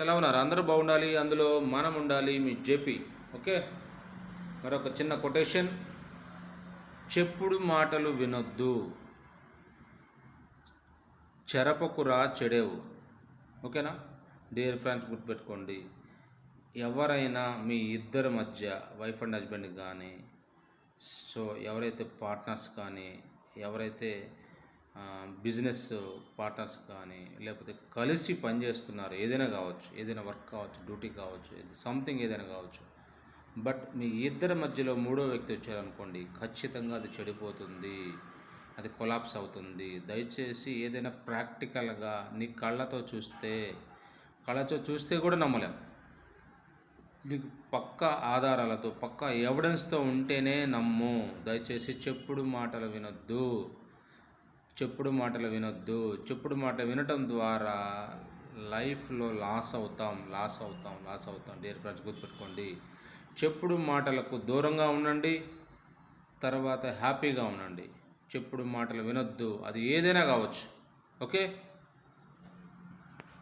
ఎలా ఉన్నారు. అందరూ బాగుండాలి అందులో మనం ఉండాలి మీ జేపీ. ఓకే? మరొక చిన్న కొటేషన్. చెప్పుడు మాటలు వినొద్దు. చెరపకురా చెడేవు. ఓకేనా? డియర్ ఫ్రెండ్స్ గుర్తుపెట్టుకోండి. ఎవరైనా మీ ఇద్దరి మధ్య వైఫ్ అండ్ హస్బెండ్ కానీ సో ఎవరైతే పార్ట్నర్స్ కానీ ఎవరైతే బిజినెస్ పార్ట్నర్స్ కానీ లేకపోతే కలిసి పనిచేస్తున్నారు ఏదైనా కావచ్చు ఏదైనా వర్క్ కావచ్చు డ్యూటీ కావచ్చు సంథింగ్ ఏదైనా కావచ్చు. బట్ మీ ఇద్దరి మధ్యలో మూడో వ్యక్తి వచ్చారనుకోండి ఖచ్చితంగా అది చెడిపోతుంది అది కొలాప్స్ అవుతుంది. దయచేసి ఏదైనా ప్రాక్టికల్గా నీ కళ్ళతో చూస్తే కళ్ళతో చూస్తే కూడా నమ్మలేం. నీకు పక్క ఆధారాలతో పక్క ఎవిడెన్స్తో ఉంటేనే నమ్ము. దయచేసి చెప్పుడు మాటలు వినొద్దు. చెప్పుడు మాటలు వినొద్దు. చెప్పుడు మాట వినటం ద్వారా లైఫ్లో లాస్ అవుతాం లాస్ అవుతాం లాస్ అవుతాం. డియర్ ఫ్రెండ్స్ గుర్తుపెట్టుకోండి. చెప్పుడు మాటలకు దూరంగా ఉండండి తర్వాత హ్యాపీగా ఉండండి. చెప్పుడు మాటలు వినొద్దు. అది ఏదైనా కావచ్చు. ఓకే?